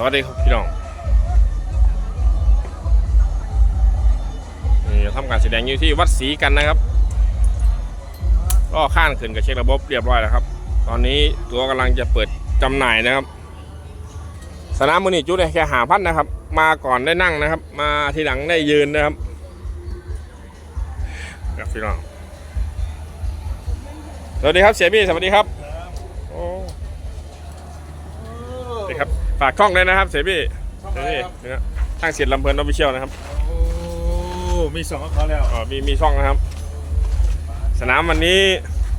สวัสดีครับพี่น้องนี่ทำการแสดงอยู่ที่วัดศรีกันนะครับ ก็ข้านขึ้นกับเช็คระบบเรียบร้อยแล้วครับ ตอนนี้ตัวกำลังจะเปิดจำหน่ายนะครับ สนามมือนี่จุดได้แค่หาพันนะครับ มาก่อนได้นั่งนะครับ มาทีหลังได้ยืนนะครับครับพี่น้องสวัสดีครับเสียบี้สวัสดีครับโอ้สวัสดีครับ ฝากช่องเลยนะครับเสียบี้ช่องเสียอะไรบี้ครับนะครับทางเสียลำเพลินออฟฟิเชียลนะครับโอ้มีสองของเขาแล้วอ๋อมีมีช่องนะครับ สนามวันนี้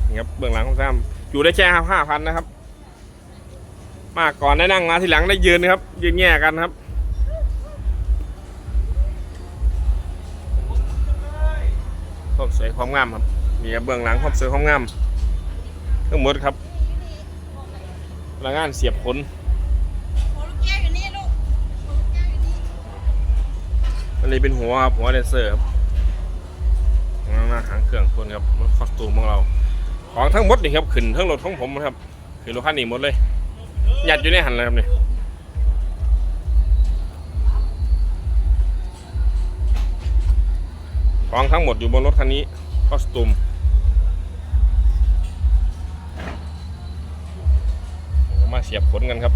นี่ครับเบื้องหลังของสนามอยู่ได้แค่ห้าพันนะครับ มาก่อนได้นั่งมาทีหลังได้ยืนนะครับ ยืนแง่กันครับความสวยความงามครับ มีครับเบื้องหลังความสวยความงามทั้งหมดครับพลังงานเสียบขน นี้เป็นหัวครับหัวเลเซอร์ครับหน้าหางเครื่องคนครับรถคอสตูมของเรา ของทั้งหมดนี่ครับขึ้นทั้งรถของผมนะครับขึ้นรถคันนี้หมดเลยหยัดอยู่ในหันเลยครับนี่ของทั้งหมดอยู่บนรถคันนี้คอสตูมมาเสียบขนกันครับ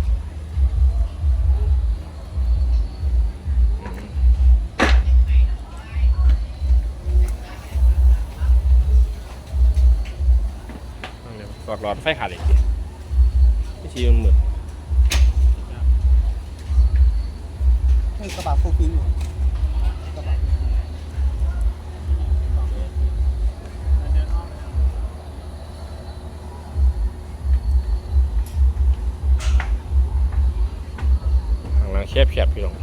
กอดหลอดไฟขาดอีกทีวิธีมันเหมือนให้กระบะฟูลฟิงอยู่กระบะฟูลฟิงทางหลังแคบแคบพี่น้อง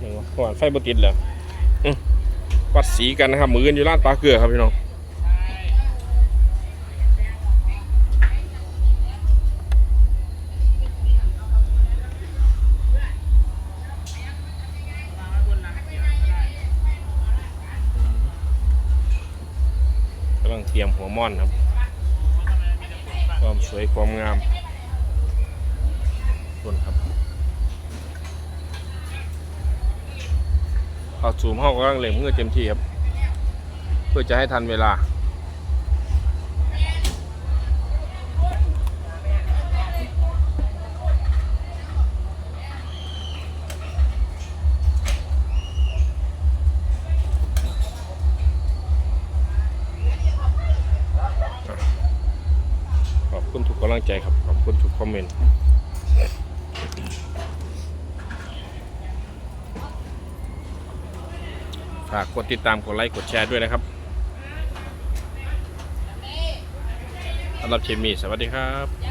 นี่วะก่อนไฟบติดเหรออืม วัดสีกันนะครับ มือกันอยู่ร้านปลาเกลือครับพี่น้องกำลังเตรียมหัวม่อนครับ ความสวยความงาม เข้าซูมห้องกำลังเล็งเพื่อเต็มที่ครับเพื่อจะให้ทันเวลาขอบคุณทุกกำลังใจครับ ขอบคุณทุกคอมเมนต์ากกดติดตาม กดไลค์ กดแชร์ด้วยนะครับสำหรับเชมีสวัสดีครับ